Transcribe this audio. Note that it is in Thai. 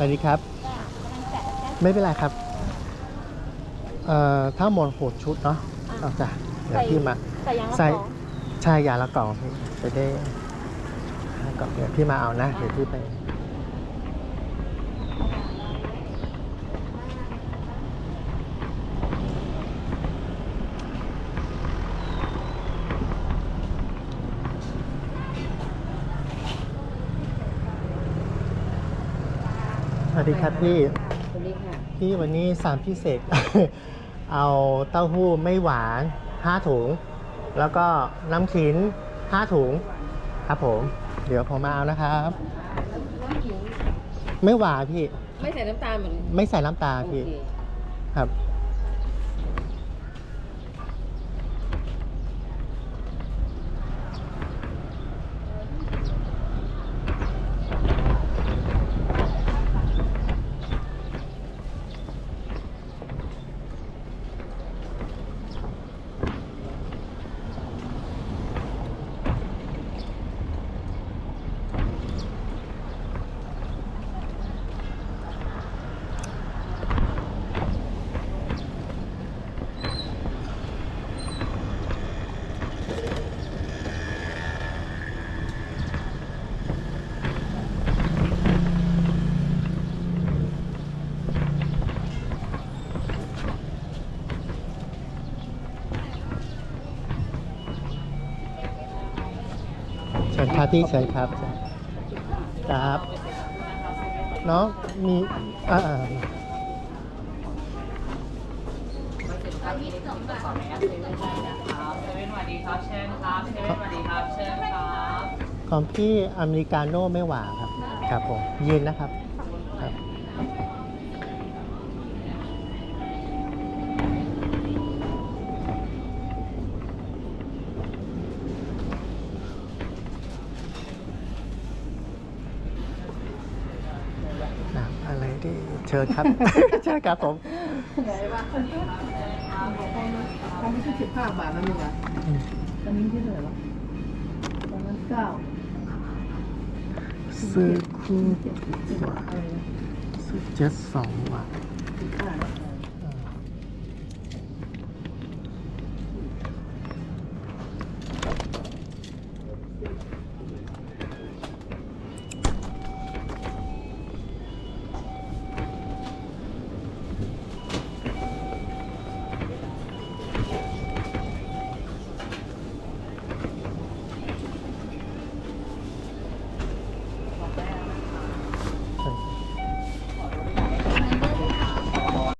สวัสดีครับจ้ะกำลังแกะนะจ๊ะไม่เป็นไรครับ เอ่อ ถ้าหมดหกชุดเนาะเอาจ้ะเดี๋ยวพี่มา ใส่ยางละใส่สองใช่ยาละกล่องพี่จะได้ห้ากล่องเดี๋ยวพี่มาเอานะ เดี๋ยวพี่ไป ส วัสดีครับพี่ สวัสดีค่ะ พี่วันนี้สามพิเศษ เอาเต้าหู้ไม่หวาน5ถุง แล้วก็น้ำขิง5ถุง ครับผม เดี๋ยวผมมาเอานะครับ น้ำขิงไม่หวานพี่ ไม่ใส่น้ำตาลเหมือนไม่ใส่น้ำตาลโอพี่ เคครับ ชิญครับพี่เชิญครับครับน้องมีอ่าอ่าครับเซเว่นสวัสดีครับเชิญครับเซเว่นสวัสดีครับเชิญครับของพี่อเมริกาโน่ไม่หวานครับ ครับผมยืนนะครับครับ อะไรดีเชิญครับ เชิญครับผมเขาไม่ใช่สิบห้าบาทนะลูกอะอืมตอนนี้ที่เท่าไหร่วะตอนนั้นเก้าซื้อคู่เจ็ดสิบอะไรนะซื้อเจ็ดสองว่ะสิบห้า